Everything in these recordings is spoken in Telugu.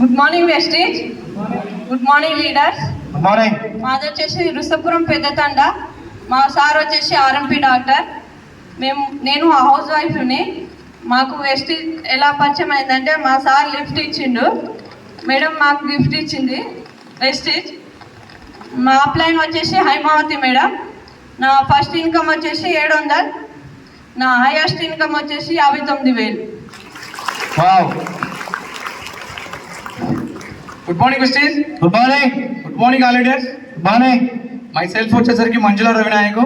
Good morning Vestige good morning leaders good morning మాది వచ్చేసి రుస్తపురం పెద్దతండ. మా సార్ వచ్చేసి ఆర్ఎంపీ డాక్టర్. మేము నేను హౌస్ వైఫ్ని మాకు వెస్టేజ్ ఎలా పరిచయం అయిందంటే మా సార్ లిఫ్ట్ ఇచ్చిండు. మేడం మాకు గిఫ్ట్ ఇచ్చింది వెస్టేజ్ మా అప్లైన్ వచ్చేసి హైమావతి మేడం. నా ఫస్ట్ ఇన్కమ్ వచ్చేసి ఏడు వందలు నా హైయెస్ట్ ఇన్కమ్ వచ్చేసి యాభై తొమ్మిది వేలు. Good morning mysteries good morning good morning all leaders good morning myself వచ్చేసరికి మంజుల రవినాయకు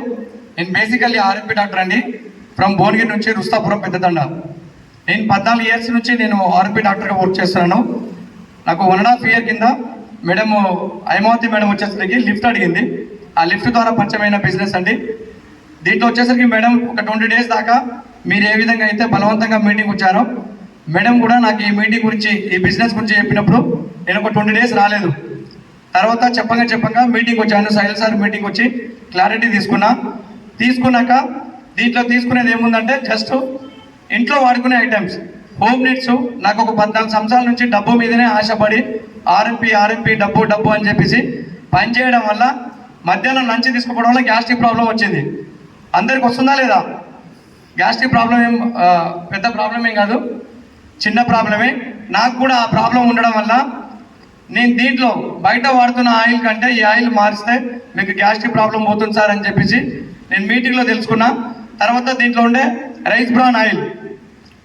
నేను బేసికల్లీ ఆర్ఎంపీ డాక్టర్ అండి. ఫ్రమ్ భువనగిరి నుంచి రుస్తాపురం పెద్దతండ నేను పద్నాలుగు ఇయర్స్ నుంచి నేను ఆర్ఎంపీ డాక్టర్గా వర్క్ చేస్తున్నాను. నాకు వన్ అండ్ హాఫ్ ఇయర్ కింద మేడం హైమావతి మేడం వచ్చేసరికి లిఫ్ట్ అడిగింది. ఆ లిఫ్ట్ ద్వారా పరిచయమైన బిజినెస్ అండి. దీంట్లో వచ్చేసరికి మేడం ఒక ట్వంటీ డేస్ దాకా మీరు ఏ విధంగా అయితే బలవంతంగా మీటింగ్ వచ్చారో మేడం కూడా నాకు ఈ మీటింగ్ గురించి ఈ బిజినెస్ గురించి చెప్పినప్పుడు నేను ఒక ట్వంటీ డేస్ రాలేదు. తర్వాత చెప్పంగా చెప్పంగా మీటింగ్ వచ్చాను సైల్ సార్ మీటింగ్ వచ్చి క్లారిటీ తీసుకున్నా. తీసుకున్నాక దీంట్లో తీసుకునేది ఏముందంటే జస్ట్ ఇంట్లో వాడుకునే ఐటమ్స్. హోమ్ నీడ్స్ నాకు ఒక పద్నాలుగు సంవత్సరాల నుంచి డబ్బు మీదనే ఆశపడి ఆర్ఎంపీ ఆర్ఎంపీ డబ్బు డబ్బు అని చెప్పేసి పనిచేయడం వల్ల మధ్యాహ్నం లంచ్ తీసుకోవడం వల్ల గ్యాస్ట్రిక్ ప్రాబ్లం వచ్చింది. అందరికి వస్తుందా లేదా? గ్యాస్ట్రిక్ ప్రాబ్లం ఏం పెద్ద ప్రాబ్లం ఏం కాదు. చిన్న ప్రాబ్లమే. నాకు కూడా ఆ ప్రాబ్లం ఉండడం వల్ల నేను దీంట్లో బయట వాడుతున్న ఆయిల్ కంటే ఈ ఆయిల్ మారిస్తే మీకు గ్యాస్ట్రిక్ ప్రాబ్లం పోతుంది సార్ అని చెప్పేసి నేను మీటింగ్లో తెలుసుకున్నా. తర్వాత దీంట్లో ఉండే rice bran oil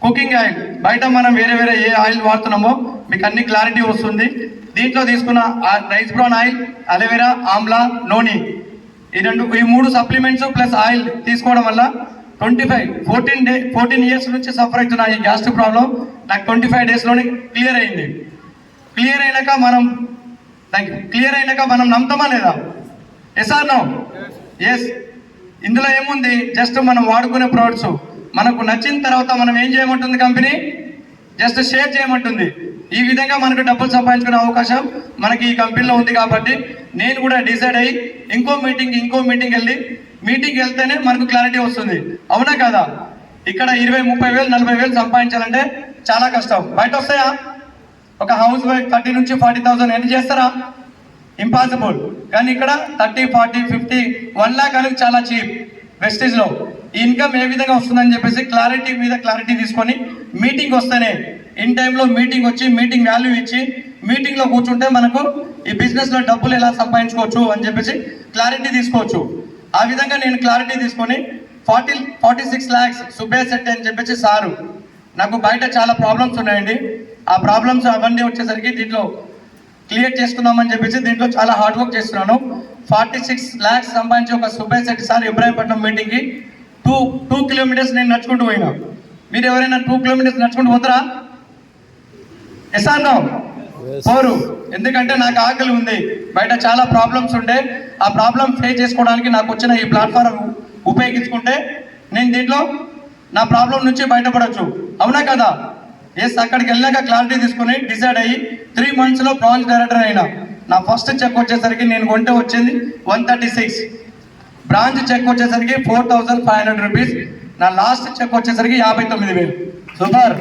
cooking oil బయట మనం వేరే వేరే ఏ ఆయిల్ వాడుతున్నామో మీకు అన్ని క్లారిటీ వస్తుంది. దీంట్లో తీసుకున్న rice bran oil aloe vera amla noni ఈ రెండు ఈ మూడు సప్లిమెంట్స్ ప్లస్ ఆయిల్ తీసుకోవడం వల్ల twenty five fourteen day fourteen years నుంచి సఫర్ అవుతున్న ఈ గ్యాస్ట్రిక్ ప్రాబ్లం నాకు ట్వంటీ ఫైవ్ డేస్లోనే క్లియర్ అయింది. క్లియర్ అయినాక మనం థ్యాంక్ క్లియర్ అయినాక మనం నమ్ముతామా లేదా? ఎస్ ఆర్ నో ఎస్ ఇందులో ఏముంది? జస్ట్ మనం వాడుకునే ప్రోడక్ట్స్ మనకు నచ్చిన తర్వాత మనం ఏం చేయమంటుంది కంపెనీ జస్ట్ షేర్ చేయమంటుంది. ఈ విధంగా మనకు డబ్బులు సంపాదించుకునే అవకాశం మనకి ఈ కంపెనీలో ఉంది కాబట్టి నేను కూడా డిసైడ్ అయ్యి ఇంకో మీటింగ్ ఇంకో మీటింగ్ వెళ్ళి మీటింగ్ వెళ్తేనే మనకు క్లారిటీ వస్తుంది. అవునా కదా? ఇక్కడ ఇరవై ముప్పై వేలు నలభై వేలు సంపాదించాలంటే చాలా కష్టం. బయట వస్తాయా ఒక హౌస్ వైఫ్ థర్టీ నుంచి ఫార్టీ థౌసండ్ ఎన్ని చేస్తారా? ఇంపాసిబుల్ కానీ ఇక్కడ thirty forty fifty one lakh అనేది చాలా చీప్ వెస్టేజ్లో ఈ ఇన్కమ్ ఏ విధంగా వస్తుందని చెప్పేసి క్లారిటీ మీద క్లారిటీ తీసుకొని మీటింగ్ వస్తేనే ఇన్ టైంలో మీటింగ్ వచ్చి మీటింగ్ వాల్యూ ఇచ్చి మీటింగ్లో కూర్చుంటే మనకు ఈ బిజినెస్లో డబ్బులు ఎలా సంపాదించుకోవచ్చు అని చెప్పేసి క్లారిటీ తీసుకోవచ్చు. ఆ విధంగా నేను క్లారిటీ తీసుకొని ఫార్టీ ఫార్టీ సిక్స్ ల్యాక్స్ సుబే సెట్ అని చెప్పేసి సారు. నాకు బయట చాలా ప్రాబ్లమ్స్ ఉన్నాయండి. ఆ ప్రాబ్లమ్స్ అవన్నీ వచ్చేసరికి దీంట్లో క్లియర్ చేసుకుందామని చెప్పేసి దీంట్లో చాలా హార్డ్ వర్క్ చేస్తున్నాను. ఫార్టీ సిక్స్ ల్యాక్స్ సంపాదించి ఒక సుబ్బయ్య శెట్టి సార్ ఇబ్రాహీంపట్నం మీటింగ్కి టూ టూ కిలోమీటర్స్ నేను నడుచుకుంటూ పోయినా. మీరు ఎవరైనా టూ కిలోమీటర్స్ నడుచుకుంటూ పోతారా? Yes or no? పోరు. ఎందుకంటే నాకు ఆకలి ఉంది. బయట చాలా ప్రాబ్లమ్స్ ఉండే. ఆ ప్రాబ్లమ్ ఫేస్ చేసుకోవడానికి నాకు వచ్చిన ఈ ప్లాట్ఫారం ఉపయోగించుకుంటే నేను దీంట్లో నా ప్రాబ్లం నుంచి బయటపడవచ్చు అవునా కదా? ఎస్ అక్కడికి వెళ్ళాక క్లారిటీ తీసుకుని డిసైడ్ అయ్యి త్రీ మంత్స్లో బ్రాంచ్ డైరెక్టర్ అయినా. నా ఫస్ట్ చెక్ వచ్చేసరికి నేను కొంటే వచ్చింది one thirty six branch cheque వచ్చేసరికి four thousand five hundred rupees నా లాస్ట్ చెక్ వచ్చేసరికి యాభై తొమ్మిది వేలు. సూపర్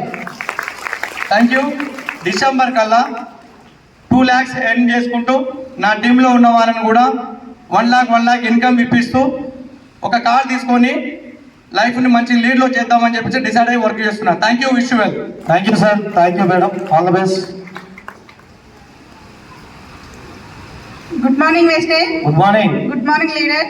థ్యాంక్ యూ డిసెంబర్ కల్లా టూ ల్యాక్స్ ఎర్న్ చేసుకుంటూ నా టీంలో ఉన్న వాళ్ళని కూడా one lakh one lakh income ఇప్పిస్తూ ఒక కార్ తీసుకొని లైఫ్ని మంచి లీడ్లో చేద్దామని చెప్పేసి డిసైడ్ అయ్యి వర్క్ చేస్తున్నాను thank you wish well thank you sir thank you madam all the best good morning good morning good morning leader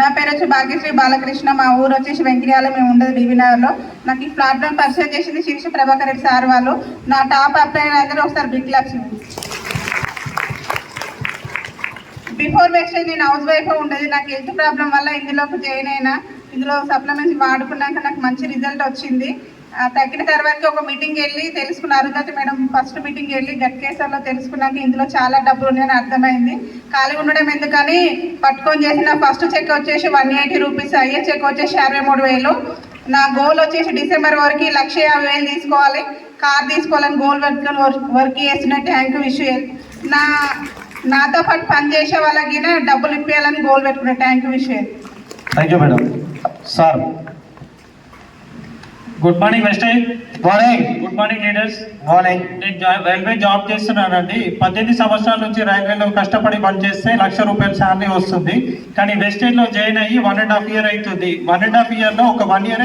నా పేరు వచ్చి భాగ్యశ్రీ బాలకృష్ణ. మా ఊరు వచ్చేసి వెంకటాల మేము ఉండదు బీబీనగర్లో నాకు ఈ ప్లాట్ఫామ్ పరిచయం చేసింది శిరీష ప్రభాకర్ రెడ్డి సార్ వాళ్ళు. నా టాప్ అప్లైన్ అందరూ ఒకసారి బిగ్ లక్ష్మి. బిఫోర్ వెస్టేజ్ నేను హౌస్ వైఫ్ ఉండేది. నాకు హెల్త్ ప్రాబ్లం వల్ల ఇందులోకి జాయిన్ అయినా ఇందులో సప్లిమెంట్స్ వాడుకున్నాక నాకు మంచి రిజల్ట్ వచ్చింది. తగ్గిన తర్వాత ఒక మీటింగ్ వెళ్ళి తెలుసుకున్న అరుంధతి మేడం ఫస్ట్ మీటింగ్ వెళ్ళి గట్ కేసర్లో తెలుసుకున్నాక ఇందులో చాలా డబ్బులు ఉన్నాయని అర్థమైంది. ఖాళీ ఉండడం ఎందుకని? పట్టుకొని చేసిన ఫస్ట్ చెక్ వచ్చేసి వన్ ఎయిటీ రూపీస్ అయ్యే చెక్ వచ్చేసి అరవై మూడు వేలు. నా గోల్ వచ్చేసి డిసెంబర్ వరకు లక్ష యాభై వేలు తీసుకోవాలి. కార్ తీసుకోవాలని గోల్ పెట్టుకొని వర్క్ వర్క్ చేస్తున్న ట్యాంక్ విషయం నా నాతో పాటు పని చేసే వాళ్ళకి డబ్బులు ఇప్పించాలని గోల్ పెట్టుకున్న ట్యాంక్ విషయం thank you madam sir good morning Vestige morning good morning leaders morning నేను రైల్వే జాబ్ చేస్తున్నానండి. పద్దెనిమిది సంవత్సరాల నుంచి రైల్వేలో కష్టపడి పనిచేస్తే లక్ష రూపాయల శాలరీ వస్తుంది. కానీ వెస్టేజ్లో జాయిన్ అయ్యి వన్ అండ్ హాఫ్ ఇయర్ అవుతుంది. వన్ అండ్ హాఫ్ ఇయర్లో ఒక వన్ ఇయర్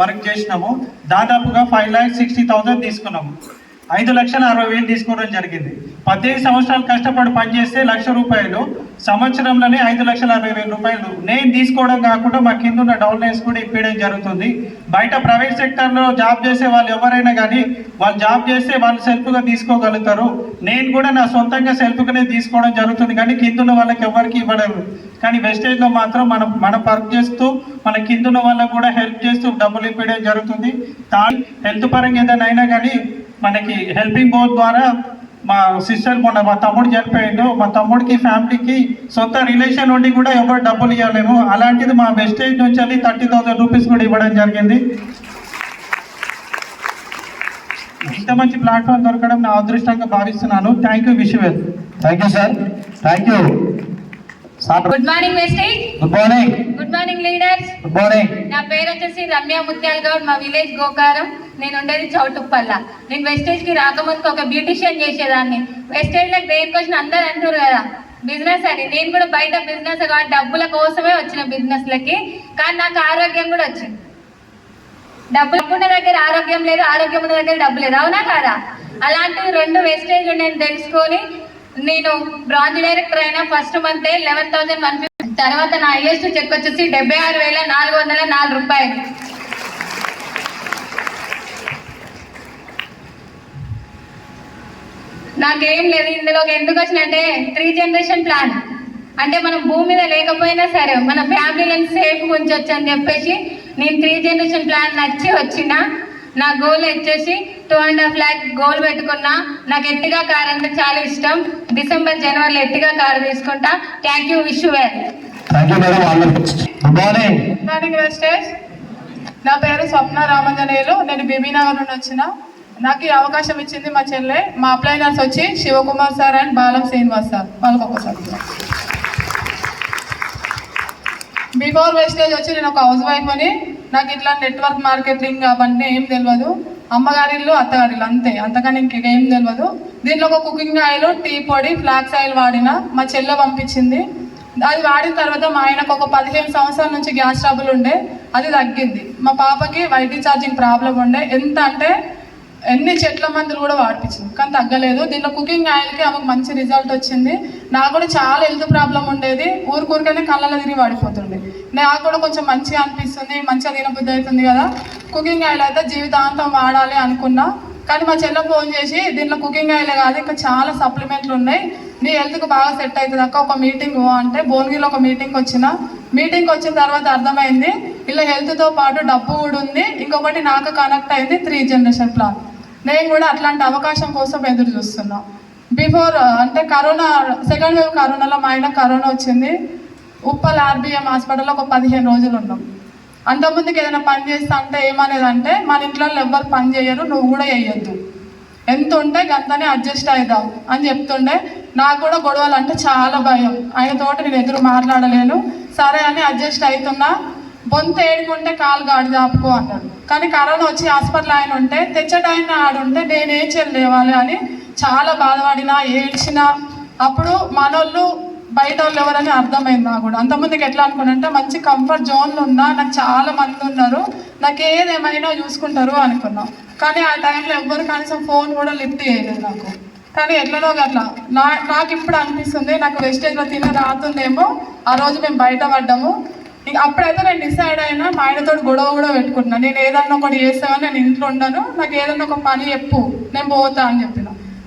వర్క్ చేసినాము. దాదాపుగా ఫైవ్ ల్యాక్స్ సిక్స్టీ థౌసండ్ తీసుకున్నాము. ఐదు లక్షల అరవై వేలు తీసుకోవడం జరిగింది. పద్దెనిమిది సంవత్సరాలు కష్టపడి పనిచేస్తే లక్ష రూపాయలు. సంవత్సరంలోనే ఐదు లక్షల అరవై వేల రూపాయలు. నేను తీసుకోవడం కాకుండా మా కింద ఉన్న డౌన్లైన్స్ కూడా ఇప్పించడం జరుగుతుంది. బయట ప్రైవేట్ సెక్టర్లో జాబ్ చేసే వాళ్ళు ఎవరైనా కానీ వాళ్ళు జాబ్ చేస్తే వాళ్ళు సెల్ఫ్గా తీసుకోగలుగుతారు. నేను కూడా నా సొంతంగా సెల్ఫ్గానే తీసుకోవడం జరుగుతుంది కానీ కింద ఉన్న వాళ్ళకి ఎవరికి ఇవ్వడం. కానీ వెస్టేజ్లో మాత్రం మనం మనం వర్క్ చేస్తూ మన కింద ఉన్న వాళ్ళకు కూడా హెల్ప్ చేస్తూ డబ్బులు ఇప్పించడం జరుగుతుంది. హెల్త్ పరంగా ఏదైనా అయినా కానీ మనకి హెల్పింగ్ బోర్డ్ ద్వారా మా సిస్టర్ మొన్న మా తమ్ముడు చనిపోయిండు. మా తమ్ముడికి ఫ్యామిలీకి సొంత రిలేషన్ ఉండి కూడా ఎవరు డబ్బులు ఇవ్వలేము. అలాంటిది మా వెస్టేజ్ నుంచి వెళ్ళి థర్టీ థౌసండ్ రూపీస్ కూడా ఇవ్వడం జరిగింది. ఇంత మంచి ప్లాట్ఫామ్ దొరకడం నా అదృష్టంగా భావిస్తున్నాను. Thank you wish thank you sir thank you good morning Vestige good morning good morning leaders good morning నా పేరు వచ్చేసి రమ్య ముత్యాల గౌడ్ మా విలేజ్ గోకారం. నేను ఉండేది చౌటుప్పల్ల. నేను వెస్టేజ్కి రాకముందుకు ఒక బ్యూటిషియన్ చేసేదాన్ని. వెస్టేజ్లకు దేనికి వచ్చిన అందరు అంటారు కదా. బిజినెస్ అని నేను కూడా బయట బిజినెస్ కాబట్టి డబ్బుల కోసమే వచ్చిన బిజినెస్ లకి. కానీ నాకు ఆరోగ్యం కూడా వచ్చింది. డబ్బులు ఉన్న దగ్గర ఆరోగ్యం లేదు ఆరోగ్యం ఉన్న దగ్గర డబ్బు లేదు. అవునా కాదా? అలాంటి రెండు వెస్టేజ్ నేను తెలుసుకొని నేను బ్రాంజ్ డైరెక్టర్ అయినా first month eleven thousand one తర్వాత నా హైయెస్ట్ చెక్ వచ్చేసి డెబ్బై ఆరు వేల నాలుగు వందల నాలుగు రూపాయలు. నాకేం లేదు ఇందులోకి ఎందుకు వచ్చినంటే త్రీ జనరేషన్ ప్లాన్ అంటే మనం భూమి మీద లేకపోయినా సరే మన ఫ్యామిలీని సేఫ్గా ఉంచవచ్చు అని చెప్పేసి నేను త్రీ జనరేషన్ ప్లాన్ నచ్చి వచ్చిన. నా గోల్ వచ్చేసి two and half lakh goal పెట్టుకున్నా. నాకు ఎట్టిగా కార్ అంటే చాలా ఇష్టం. డిసెంబర్ జనవరిలో ఎట్టిగా కార్ తీసుకుంటా. Thank you wish well thank you madam all the best good morning morning Vestige నా పేరు స్వప్న రామంజనేయులు. నేను బీబీనగర్ నుండి వచ్చిన. నాకు ఈ అవకాశం ఇచ్చింది మా చెల్లె మా అప్లైనర్స్ వచ్చి Shivakumar sir and Balam Srinivas sir. వాళ్ళకి ఒకసారి బిఫోర్ వెస్టేజ్ వచ్చి నేను ఒక హౌస్ వైఫ్ అని. నాకు ఇట్లా నెట్వర్క్ మార్కెటింగ్ అవన్నీ ఏం తెలియదు. అమ్మగారిళ్ళు అత్తగారిళ్ళు అంతే. అంతకని ఇంకేం తెలియదు దీంట్లో ఒక కుకింగ్ ఆయిల్ టీ పొడి ఫ్లాక్స్ ఆయిల్ వాడిన మా చెల్లె పంపించింది. అది వాడిన తర్వాత మా ఆయనకు ఒక పదిహేను సంవత్సరాల నుంచి గ్యాస్ ట్రబుల్ ఉండే. అది తగ్గింది. మా పాపకి వైటీ ఛార్జింగ్ ప్రాబ్లం ఉండే. ఎంత అంటే ఎన్ని చెట్ల మందులు కూడా వాడిపించింది. కానీ తగ్గలేదు. దీనిలో కుకింగ్ ఆయిల్కి ఆమెకు మంచి రిజల్ట్ వచ్చింది. నాకు కూడా చాలా హెల్త్ ప్రాబ్లం ఉండేది. ఊరికూరికనే కళ్ళలో తిరిగి వాడిపోతుండే. నాకు కూడా కొంచెం మంచిగా అనిపిస్తుంది. మంచిగా తినబుద్ధి అవుతుంది కదా. కుకింగ్ ఆయిల్ అయితే జీవితాంతం వాడాలి అనుకున్నా. కానీ మా చెల్లె ఫోన్ చేసి దీంట్లో కుకింగ్ ఆయిల్ కాదు. ఇంకా చాలా సప్లిమెంట్లు ఉన్నాయి. నీ హెల్త్కి బాగా సెట్ అవుతుంది అక్క. ఒక మీటింగ్ అంటే భువనగిరిలో ఒక మీటింగ్ వచ్చిన. మీటింగ్ వచ్చిన తర్వాత అర్థమైంది. ఇలా హెల్త్తో పాటు డబ్బు కూడా ఉంది. ఇంకొకటి నాకు కనెక్ట్ అయింది త్రీ జనరేషన్ ప్లాన్ నేను కూడా అట్లాంటి అవకాశం కోసం ఎదురు చూస్తున్నా. బిఫోర్ uh, అంటే కరోనా సెకండ్ వేవ్ కరోనాలో మా ఆయన కరోనా వచ్చింది. ఉప్పల్ ఆర్బిఎం హాస్పిటల్లో ఒక పదిహేను రోజులు ఉన్నాం. అంతకుముందుకు ఏదైనా పని చేస్తా అంటే ఏమనేదంటే మన ఇంట్లో ఎవ్వరు పని చేయరు నువ్వు కూడా వేయొద్దు ఎంత ఉంటే గంతనే అడ్జస్ట్ అవుదాం అని చెప్తుండే. నాకు కూడా గొడవలు అంటే చాలా భయం. ఆయనతోటి నేను ఎదురు మాట్లాడలేను. సరే అని అడ్జస్ట్ అవుతున్నా బొంత ఏడుకుంటే కాలు గాడి దాపుకో అన్నాడు. కానీ కరోనా వచ్చి హాస్పిటల్ ఆయన ఉంటే తెచ్చడాయన ఆడుంటే నేనేం చేయలేవాలి అని చాలా బాధపడినా ఏడ్చినా. అప్పుడు మనోళ్ళు బయట వాళ్ళు ఎవరని అర్థమైంది నాకు కూడా. అంతమందికి ఎట్లా అనుకున్నంటే మంచి కంఫర్ట్ జోన్లు ఉన్నా నాకు చాలా మంది ఉన్నారు. నాకు ఏదేమైనా చూసుకుంటారు అనుకున్నాం. కానీ ఆ టైంలో ఎవ్వరు కనీసం ఫోన్ కూడా లిఫ్ట్ చేయలేదు నాకు. కానీ ఎట్లనో అట్లా నా నాకు ఇప్పుడు అనిపిస్తుంది నాకు వెస్టేజ్లో తిన్న రాతుందేమో ఆ రోజు మేము బయట పడ్డాము. ఇంక అప్పుడైతే నేను డిసైడ్ అయినా మా ఆయనతో గొడవ కూడా పెట్టుకున్నా నేను ఏదన్నా ఒకటి చేస్తావని నేను ఇంట్లో ఉండను. నాకు ఏదన్నా ఒక పని చెప్పు. నేను పోతా అని చెప్పిన.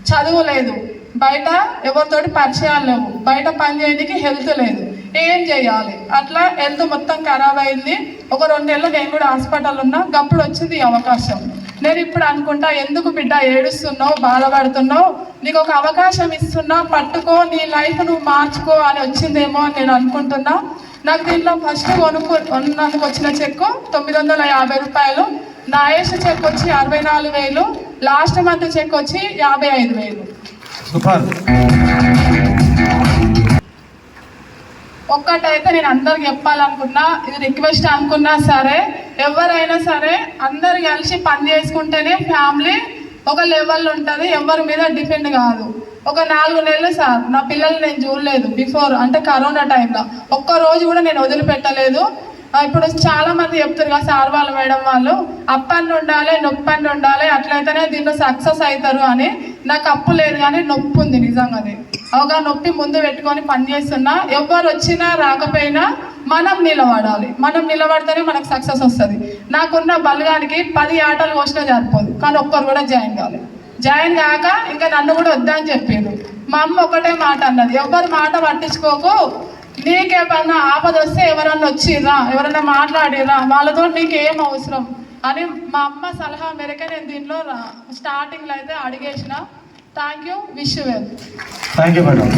చదువు లేదు. బయట ఎవరితోటి పరిచయాలు లేవు. బయట పని చేయడానికి హెల్త్ లేదు. ఏం చేయాలి? అట్లా హెల్త్ మొత్తం ఖరాబ్ అయింది. ఒక రెండు నెలలు నేను కూడా హాస్పిటల్ ఉన్నా. గప్పుడు వచ్చింది ఈ అవకాశం. నేను ఇప్పుడు అనుకుంటా ఎందుకు బిడ్డ ఏడుస్తున్నావు? బాధపడుతున్నావు? నీకు ఒక అవకాశం ఇస్తున్నా. పట్టుకో. నీ లైఫ్ నువ్వు మార్చుకో అని వచ్చిందేమో అని నేను అనుకుంటున్నా. నాకు దీంట్లో ఫస్ట్ కొనుక్కు కొన్నందుకు వచ్చిన చెక్కు తొమ్మిది వందల యాభై రూపాయలు. నా ఏజ్ చెక్ వచ్చి అరవై నాలుగు వేలు. లాస్ట్ మంత్ చెక్ వచ్చి యాభై ఐదు వేలు. సూపర్. ఒక్కటైతే నేను అందరికి చెప్పాలనుకున్నా ఇది రిక్వెస్ట్ అనుకున్నా సరే ఎవరైనా సరే అందరు కలిసి పని చేసుకుంటేనే ఫ్యామిలీ ఒక లెవెల్ ఉంటుంది ఎవరి మీద డిపెండ్ కాదు. ఒక నాలుగు నెలలు సార్ నా పిల్లల్ని నేను చూడలేదు బిఫోర్ అంటే కరోనా టైంలో. ఒక్క రోజు కూడా నేను వదిలిపెట్టలేదు. ఇప్పుడు చాలా మంది చెప్తారు కదా సార్ వాళ్ళు మేడం వాళ్ళు అప్పని ఉండాలి నొప్పని ఉండాలి అట్లయితేనే దీంట్లో సక్సెస్ అవుతారు అని. నాకు అప్పు లేదు కానీ నొప్పి ఉంది నిజంగానే. ఒక నొప్పి ముందు పెట్టుకొని పని చేస్తున్నా ఎవరు వచ్చినా రాకపోయినా మనం నిలబడాలి. మనం నిలబడితేనే మనకు సక్సెస్ వస్తుంది. నాకున్న బలగానికి పది ఆటలు వచ్చినా సరిపోదు కానీ ఒక్కరు కూడా జాయిన్ కావాలి జాయిన్ కాక ఇంకా నన్ను కూడా వద్దని చెప్పిండు. మా అమ్మ ఒకటే మాట అన్నది ఎవరి మాట పట్టించుకోకు. నీకేమన్నా ఆపద వస్తే ఎవరన్నా వచ్చిరా ఎవరన్నా మాట్లాడిరా వాళ్ళతో నీకేం అవసరం? అని మా అమ్మ సలహా మేరకే నేను దీంట్లో రా- స్టార్టింగ్లో అయితే అడిగేసిన. Thank you wish well thank you madam